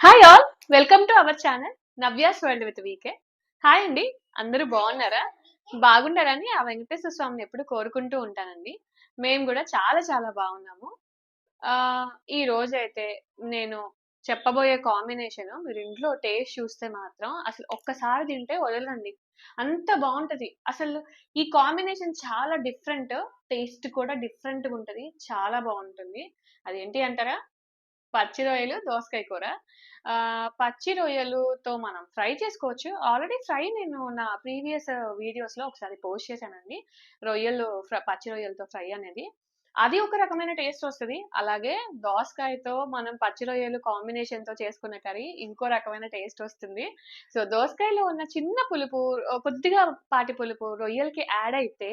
Hi all welcome to our channel Navya's world with VK hi అండి అందరూ బాగున్నారా? బాగుండాలని ఆ వెంకటేశ్వర స్వామిని ఎప్పుడు కోరుకుంటూ ఉంటానండి. మేము కూడా చాలా చాలా బాగున్నాము. ఈ రోజు అయితే నేను చెప్పబోయే కాంబినేషన్ మీరు ఇంట్లో టేస్ట్ చూస్తే మాత్రం అసలు ఒక్కసారి తింటే వదలండి. అంత బాగుంటది. అసలు ఈ కాంబినేషన్ చాలా డిఫరెంట్ టేస్ట్ కూడా డిఫరెంట్గా ఉంటుంది. చాలా బాగుంటుంది. అదేంటి అంటారా? పచ్చి రొయ్యలు దోసకాయ కూర. ఆ పచ్చి రొయ్యలుతో మనం ఫ్రై చేసుకోవచ్చు. ఆల్రెడీ ఫ్రై నేను నా ప్రీవియస్ వీడియోస్లో ఒకసారి పోస్ట్ చేశానండి. రొయ్యలు ఫ్ర- పచ్చి రొయ్యలతో ఫ్రై అనేది. అది ఒక రకమైన టేస్ట్ వస్తుంది. అలాగే దోసకాయతో మనం పచ్చి రొయ్యలు కాంబినేషన్తో చేసుకున్న కర్రీ ఇంకో రకమైన టేస్ట్ వస్తుంది. సో దోసకాయలో ఉన్న చిన్న పులుపు కొద్దిగా పాటి పులుపు రొయ్యలకి యాడ్ అయితే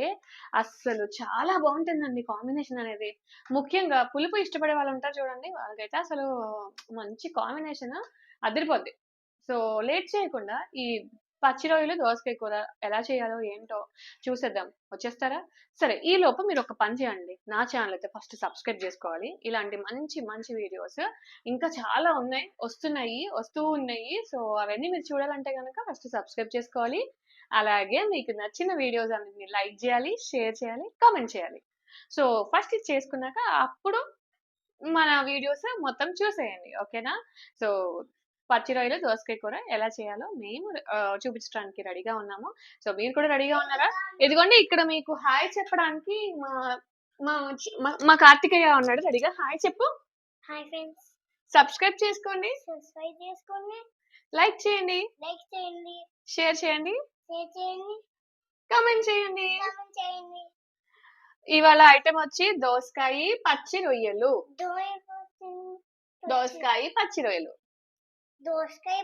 అస్సలు చాలా బాగుంటుందండి కాంబినేషన్ అనేది. ముఖ్యంగా పులుపు ఇష్టపడే వాళ్ళు ఉంటారు చూడండి వాళ్ళకైతే అసలు మంచి కాంబినేషన్ అదిరిపోద్ది. సో లేట్ చేయకుండా ఈ పచ్చి రొయ్యలు దోసకాయ కూర ఎలా చేయాలో ఏంటో చూసేద్దాం. వచ్చేస్తారా? సరే ఈ లోపు మీరు ఒక పని చేయండి. నా ఛానల్ అయితే ఫస్ట్ సబ్స్క్రైబ్ చేసుకోవాలి. ఇలాంటి మంచి మంచి వీడియోస్ ఇంకా చాలా ఉన్నాయి. వస్తున్నాయి వస్తూ ఉన్నాయి. సో అవన్నీ మీరు చూడాలంటే కనుక ఫస్ట్ సబ్స్క్రైబ్ చేసుకోవాలి. అలాగే మీకు నచ్చిన వీడియోస్ అన్నిటిని లైక్ చేయాలి షేర్ చేయాలి కామెంట్ చేయాలి. సో ఫస్ట్ ఇది చేసుకున్నాక అప్పుడు మన వీడియోస్ మొత్తం చూసేయండి. ఓకేనా? సో పచ్చి రొయ్యలు దోసకాయ కూర ఎలా చేయాలో మేము చూపించడానికి రెడీగా ఉన్నాము. సో మీరు కూడా రెడీగా ఉన్నారా? ఇదిగోండి ఇక్కడ మీకు హాయ్ చెప్పడానికి మా మా మా- కార్తికేయ ఉన్నాడు. రెడీగా? హాయ్ చెప్పు. Hi friends. సబ్స్క్రైబ్ చేసుకోండి. సబ్స్క్రైబ్ చేసుకోండి. లైక్ చేయండి. లైక్ చేయండి. షేర్ చేయండి. షేర్ చేయండి. కామెంట్ చేయండి. కామెంట్ చేయండి. ఇవాళ ఐటెం వచ్చి దోసకాయ పచ్చి రొయ్యలు. దోసకాయ పచ్చి రొయ్యలు. దోసకాయ.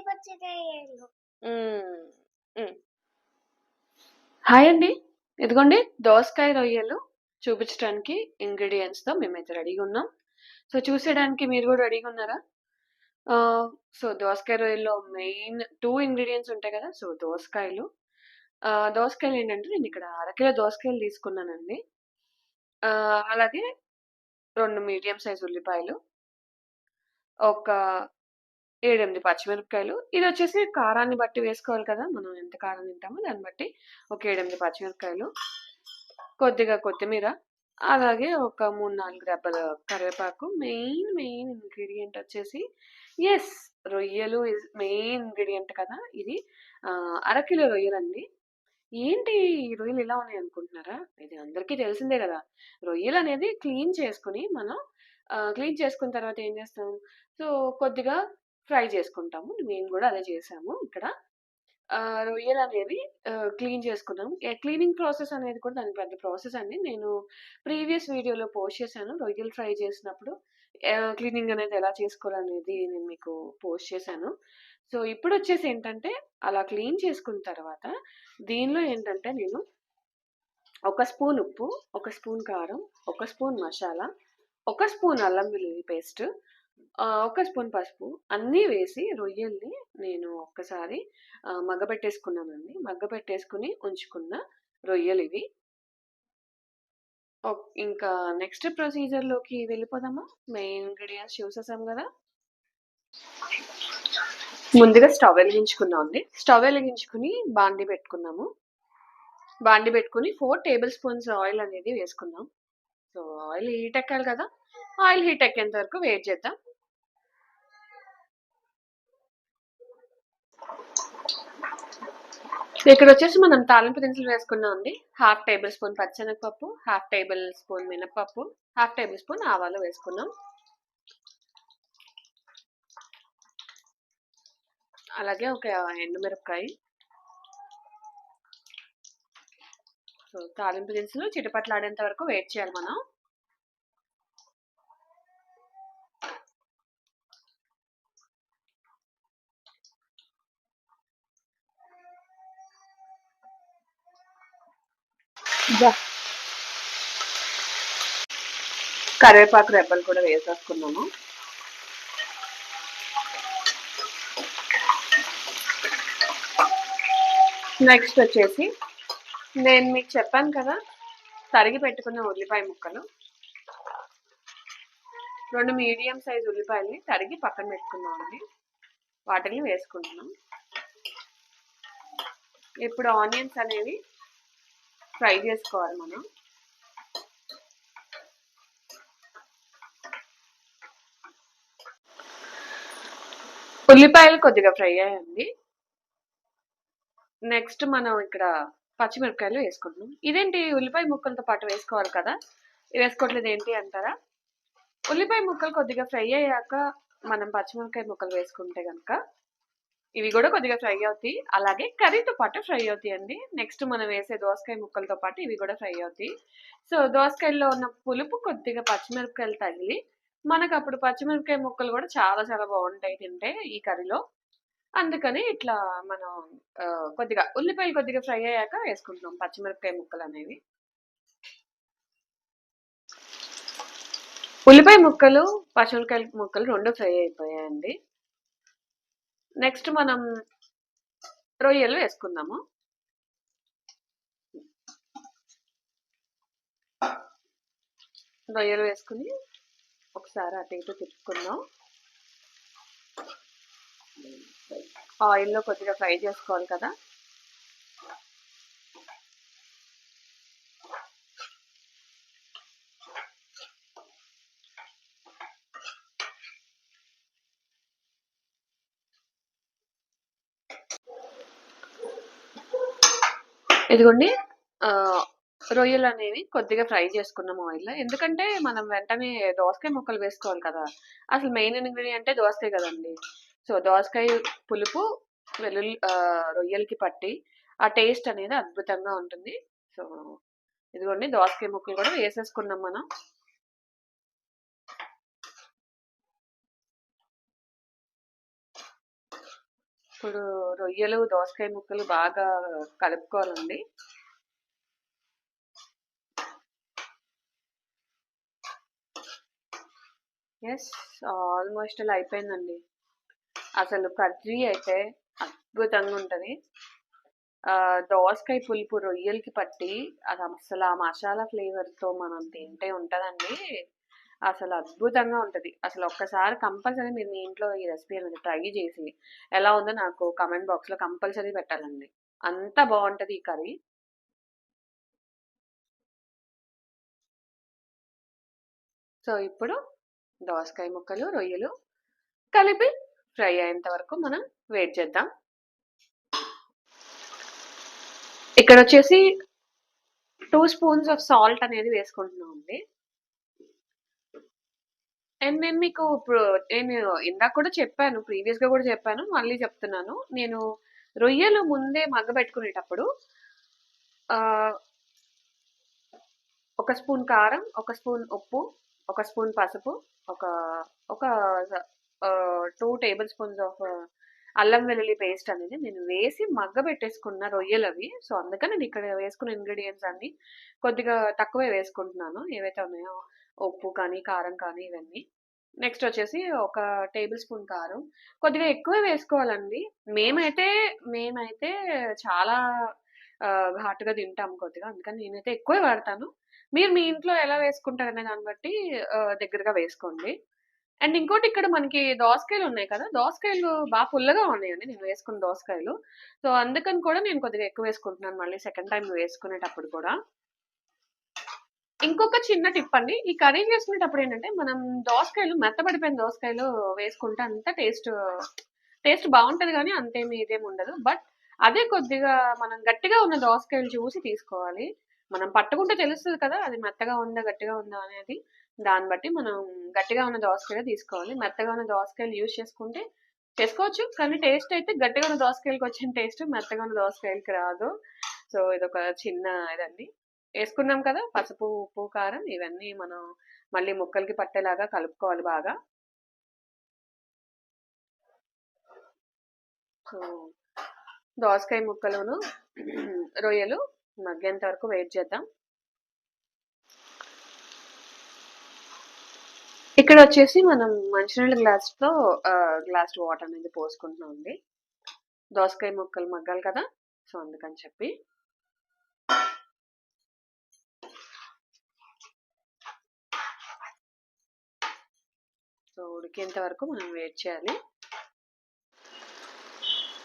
హాయ్ అండి. ఇదిగోండి దోసకాయ రొయ్యలు చూపించడానికి ఇంగ్రీడియంట్స్తో మేమైతే రెడీగా ఉన్నాం. సో చూసేయడానికి మీరు కూడా రెడీగా ఉన్నారా? ఆ, సో దోసకాయ రొయ్యల్లో మెయిన్ టూ ఇంగ్రీడియంట్స్ ఉంటాయి కదా సో దోసకాయలు. ఆ, దోసకాయలు ఏంటంటే నేను ఇక్కడ అరకిలో దోసకాయలు తీసుకున్నానండి. ఆ, అలాగే రెండు మీడియం సైజ్ ఉల్లిపాయలు ఒక ఏడెనిమిది పచ్చిమిరపకాయలు. ఇది వచ్చేసి కారాన్ని బట్టి వేసుకోవాలి కదా మనం ఎంత కారం తింటామో దాన్ని బట్టి ఒక ఏడెనిమిది పచ్చిమిరపకాయలు కొద్దిగా కొత్తిమీర అలాగే ఒక మూడు నాలుగు రెబ్బల కరివేపాకు. మెయిన్ మెయిన్ ఇంగ్రీడియంట్ వచ్చేసి ఎస్ రొయ్యలు ఇస్ మెయిన్ ఇంగ్రీడియంట్ కదా ఇది. అరకిలో రొయ్యలండి. ఏంటి ఈ రొయ్యలు ఇలా ఉన్నాయి అనుకుంటున్నారా? ఇది అందరికీ తెలిసిందే కదా. రొయ్యలు అనేది క్లీన్ చేసుకుని మనం క్లీన్ చేసుకున్న తర్వాత ఏం చేస్తాం? సో కొద్దిగా ఫ్రై చేసుకుంటాము. మేము కూడా అదే చేసాము ఇక్కడ. రొయ్యలు అనేవి క్లీన్ చేసుకున్నాము. క్లీనింగ్ ప్రాసెస్ అనేది కూడా దాని పెద్ద ప్రాసెస్ అండి. నేను ప్రీవియస్ వీడియోలో పోస్ట్ చేశాను. రొయ్యలు ఫ్రై చేసినప్పుడు క్లీనింగ్ అనేది ఎలా చేసుకోవాలనేది నేను మీకు పోస్ట్ చేశాను. సో ఇప్పుడు వచ్చేసి ఏంటంటే అలా క్లీన్ చేసుకున్న తర్వాత దీనిలో ఏంటంటే నేను ఒక స్పూన్ ఉప్పు ఒక స్పూన్ కారం ఒక స్పూన్ మసాలా ఒక స్పూన్ అల్లం వెల్లుల్లి పేస్ట్ ఒక స్పూన్ పసుపు అన్నీ వేసి రొయ్యల్ని నేను ఒక్కసారి మగ్గబెట్టేసుకున్నానండి. మగ్గబెట్టేసుకుని ఉంచుకున్న రొయ్యలు ఇవి. ఓ- ఇంకా నెక్స్ట్ ప్రొసీజర్లోకి వెళ్ళిపోదామా? మెయిన్ ఇంగ్రీడియంట్స్ చూసేసాం కదా? ముందుగా స్టవ్ వెలిగించుకున్నాం అండి. స్టవ్ వెలిగించుకుని బాండి పెట్టుకున్నాము. బాండి పెట్టుకుని ఫోర్ టేబుల్ స్పూన్స్ ఆయిల్ అనేది వేసుకున్నాం. సో ఆయిల్ హీట్ ఎక్కాలి కదా? ఆయిల్ హీట్ ఎక్కేంత వరకు వెయిట్ చేద్దాం. ఇక్కడ వచ్చేసి మనం తాలింపు దినుసులు వేసుకున్నాం అండి. హాఫ్ టేబుల్ స్పూన్ పచ్చెనగపప్పు హాఫ్ టేబుల్ స్పూన్ మినపప్పు హాఫ్ టేబుల్ స్పూన్ ఆవాలు వేసుకున్నాం. అలాగే ఒక ఎండుమిరపకాయ. సో తాలింపు దినుసులు చిటపట్లాడేంత వరకు వెయిట్ చేయాలి మనం. కరివేపాకు రెబ్బలు కూడా వేసేసుకున్నాము. నెక్స్ట్ వచ్చేసి నేను మీకు చెప్పాను కదా తరిగి పెట్టుకున్న ఉల్లిపాయ ముక్కలు. రెండు మీడియం సైజ్ ఉల్లిపాయల్ని తరిగి పక్కన పెట్టుకున్నామండి వాటిని వేసుకుంటున్నాం. ఇప్పుడు ఆనియన్స్ అనేవి ఫ్రై చేసుకోవాలి మనం. ఉల్లిపాయలు కొద్దిగా ఫ్రై అయ్యండి నెక్స్ట్ మనం ఇక్కడ పచ్చిమిరపకాయలు వేసుకుంటున్నాం. ఇదేంటి ఉల్లిపాయ ముక్కలతో పాటు వేసుకోవాలి కదా? వేసుకోవట్లేదు ఏంటి అంటారా? ఉల్లిపాయ ముక్కలు కొద్దిగా ఫ్రై అయ్యాక మనం పచ్చిమిరపకాయ ముక్కలు వేసుకుంటే కనుక ఇవి కూడా కొద్దిగా ఫ్రై అవుతాయి. అలాగే కర్రీతో పాటు ఫ్రై అవుతాయి అండి. నెక్స్ట్ మనం వేసే దోసకాయ ముక్కలతో పాటు ఇవి కూడా ఫ్రై అవుతాయి. సో దోసకాయల్లో ఉన్న పులుపు కొద్దిగా పచ్చిమిరపకాయలు తగిలి మనకు అప్పుడు పచ్చిమిరపకాయ ముక్కలు కూడా చాలా చాలా బాగుంటాయి తింటే ఈ కర్రీలో. అందుకని ఇట్లా మనం కొద్దిగా ఉల్లిపాయలు కొద్దిగా ఫ్రై అయ్యాక వేసుకుంటున్నాం పచ్చిమిరపకాయ ముక్కలు అనేవి. ఉల్లిపాయ ముక్కలు పచ్చిమిరపకాయ ముక్కలు రెండు ఫ్రై అయిపోయాయండి. నెక్స్ట్ మనం రొయ్యలు వేసుకుందాము. రొయ్యలు వేసుకుని ఒకసారి అటు ఇటు తిప్పుకుందాం. ఆయిల్లో కొద్దిగా ఫ్రై చేసుకోవాలి కదా. ఇదిగోండి రొయ్యలు అనేవి కొద్దిగా ఫ్రై చేసుకున్నాం ఆయిల్లో. ఎందుకంటే మనం వెంటనే దోసకాయ ముక్కలు వేసుకోవాలి కదా. అసలు మెయిన్ ఇంగ్రీడియంటే దోసకాయ కదండి. సో దోసకాయ పులుపు వెల్లుల్లి రొయ్యలకి పట్టి ఆ టేస్ట్ అనేది అద్భుతంగా ఉంటుంది. సో ఇదిగోండి దోసకాయ ముక్కలు కూడా వేసేసుకున్నాం మనం. ఇప్పుడు రొయ్యలు దోసకాయ ముక్కలు బాగా కలుపుకోవాలండి. ఎస్ ఆల్మోస్ట్ అలా అయిపోయిందండి. అసలు కర్రీ అయితే అద్భుతంగా ఉంటుంది. దోసకాయ పులుపు రొయ్యలకి పట్టి అది అసలు ఆ మసాలా ఫ్లేవర్తో మనం తింటే ఉంటుందండి. అసలు అద్భుతంగా ఉంటుంది. అసలు ఒక్కసారి కంపల్సరీ మీరు మీ ఇంట్లో ఈ రెసిపీ అనేది ట్రై చేసి ఎలా ఉందో నాకు కమెంట్ బాక్స్లో కంపల్సరీ పెట్టాలండి. అంత బాగుంటుంది ఈ కర్రీ. సో ఇప్పుడు దోసకాయ ముక్కలు రొయ్యలు కలిపి ఫ్రై అయ్యేంత వరకు మనం వెయిట్ చేద్దాం. ఇక్కడ వచ్చేసి టూ స్పూన్స్ ఆఫ్ సాల్ట్ అనేది వేసుకుంటున్నాం అండి అండ్ నేను మీకు ఇప్పుడు నేను ఇందాక కూడా చెప్పాను ప్రీవియస్గా కూడా చెప్పాను మళ్ళీ చెప్తున్నాను. నేను రొయ్యలు ముందే మగ్గబెట్టుకునేటప్పుడు పెట్టుకునేటప్పుడు ఒక స్పూన్ కారం ఒక స్పూన్ ఉప్పు ఒక స్పూన్ పసుపు ఒక ఒక టూ టేబుల్ స్పూన్స్ ఆఫ్ అల్లం వెల్లుల్లి పేస్ట్ అనేది నేను వేసి మగ్గబెట్టేసుకున్న రొయ్యలు అవి. సో అందుకని నేను ఇక్కడ వేసుకున్న ఇంగ్రీడియంట్స్ అన్ని కొద్దిగా తక్కువే వేసుకుంటున్నాను. ఏవైతే ఉన్నాయో ఉప్పు కానీ కారం కానీ ఇవన్నీ. నెక్స్ట్ వచ్చేసి ఒక టేబుల్ స్పూన్ కారం. కొద్దిగా ఎక్కువ వేసుకోవాలండి. మేమైతే మేమైతే చాలా ఘాటుగా తింటాం కొద్దిగా. అందుకని నేనైతే ఎక్కువే వాడతాను. మీరు మీ ఇంట్లో ఎలా వేసుకుంటారనే దాన్ని బట్టి దగ్గరగా వేసుకోండి. అండ్ ఇంకోటి ఇక్కడ మనకి దోసకాయలు ఉన్నాయి కదా? దోసకాయలు బాగా పుల్లగా ఉన్నాయండి. నేను వేసుకున్న దోసకాయలు. సో అందుకని కూడా నేను కొద్దిగా ఎక్కువ వేసుకుంటున్నాను. మళ్ళీ సెకండ్ టైం వేసుకునేటప్పుడు కూడా. ఇంకొక చిన్న టిప్ అండి. ఈ కర్రీ చేసుకునేటప్పుడు ఏంటంటే మనం దోసకాయలు మెత్తబడిపోయిన దోసకాయలు వేసుకుంటే అంత టేస్ట్ టేస్ట్ బాగుంటది కానీ అంతేమి ఇదేమి ఉండదు. బట్ అదే కొద్దిగా మనం గట్టిగా ఉన్న దోసకాయలు చూసి తీసుకోవాలి. మనం పట్టుకుంటే తెలుస్తుంది కదా అది మెత్తగా ఉందా గట్టిగా ఉందా అనేది. దాన్ని బట్టి మనం గట్టిగా ఉన్న దోసకాయలు తీసుకోవాలి. మెత్తగా ఉన్న దోసకాయలు యూజ్ చేసుకుంటే చేసుకోవచ్చు. కానీ టేస్ట్ అయితే గట్టిగా ఉన్న దోసకాయలకి వచ్చిన టేస్ట్ మెత్తగా ఉన్న దోసకాయలకి రాదు. సో ఇదొక చిన్న ఇదండి. వేసుకున్నాం కదా పసుపు ఉప్పు కారం ఇవన్నీ మనం మళ్ళీ ముక్కలకి పట్టేలాగా కలుపుకోవాలి బాగా. సో దోసకాయ ముక్కలును రొయ్యలు మగ్గేంత వరకు వెయిట్ చేద్దాం. ఇక్కడ వచ్చేసి మనం మంచినీళ్ళ గ్లాస్లో గ్లాస్ వాటర్ అనేది పోసుకుంటున్నాం అండి దోసకాయ ముక్కలు మగ్గాలి కదా సో అందుకని చెప్పి. సో ఉడికేంత వరకు మనం వెయిట్ చేయాలి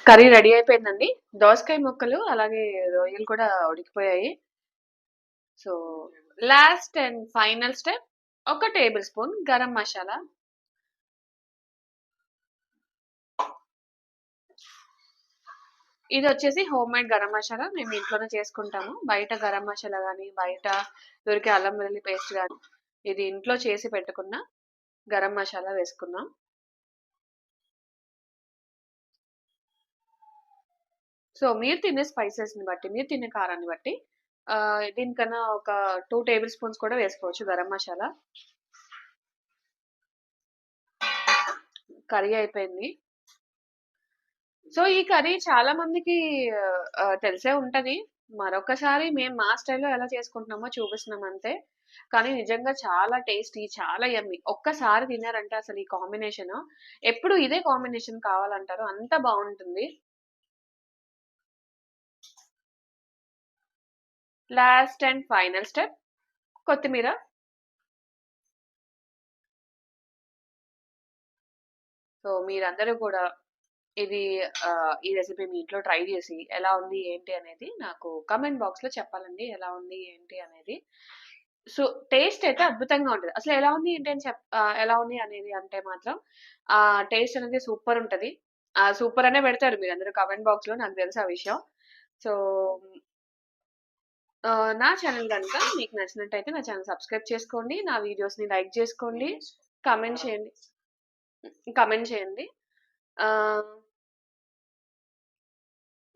కర్రీ రెడీ అయిపోయిందండి. దోసకాయ ముక్కలు, అలాగే రొయ్యలు కూడా ఉడికిపోయాయి. So, last and final step ఒక టేబుల్ స్పూన్ గరం మసాలా. ఇది వచ్చేసి హోమ్ మేడ్ గరం మసాలా. మేము ఇంట్లోనే చేసుకుంటాము. బయట గరం మసాలా కానీ బయట దొరికే అల్లం వెల్లుల్లి పేస్ట్ కానీ ఇది ఇంట్లో చేసి పెట్టుకున్న గరం మసాలా వేసుకున్నాం. సో, మీరు తినే స్పైసెస్‌ని బట్టి, మీరు తినే కారాన్ని బట్టి దీనికన్నా ఒక టూ టేబుల్ స్పూన్స్ కూడా వేసుకోవచ్చు గరం మసాలా. కర్రీ అయిపోయింది. సో, ఈ కర్రీ చాలా మందికి తెలిసే ఉంటుంది మరొకసారి మేము మా స్టైల్‌లో ఎలా చేసుకుంటున్నామో చూపిస్తున్నాం అంతే. కానీ నిజంగా చాలా టేస్టీ, చాలా యమ్మీ. ఒక్కసారి తినారంటే అసలు ఈ కాంబినేషన్ ఎప్పుడు ఇదే కాంబినేషన్ కావాలంటారు. అంత బాగుంటుంది లాస్ట్ అండ్ ఫైనల్ స్టెప్ కొత్తిమీర. సో, మీరందరూ కూడా ఇది ఈ రెసిపీ మీ ఇంట్లో ట్రై చేసి ఎలా ఉంది, ఏంటి అనేది నాకు కమెంట్ బాక్స్‌లో చెప్పాలండి. ఎలా ఉంది, ఏంటి అనేది. సో, టేస్ట్ అయితే అద్భుతంగా ఉంటుంది అసలు ఎలా ఉంది, ఏంటి అని చెప్ ఎలా ఉంది అనేది అంటే మాత్రం టేస్ట్ అనేది సూపర్ ఉంటుంది ఆ సూపర్ అనే పెడతారు మీరు అందరూ కమెంట్ బాక్స్‌లో నాకు తెలుసు ఆ విషయం. సో నా ఛానల్ కనుక మీకు నచ్చినట్టయితే నా ఛానల్ సబ్స్క్రైబ్ చేసుకోండి. నా వీడియోస్‌ని లైక్ చేసుకోండి. కమెంట్ చేయండి. కమెంట్ చేయండి. ఆహ్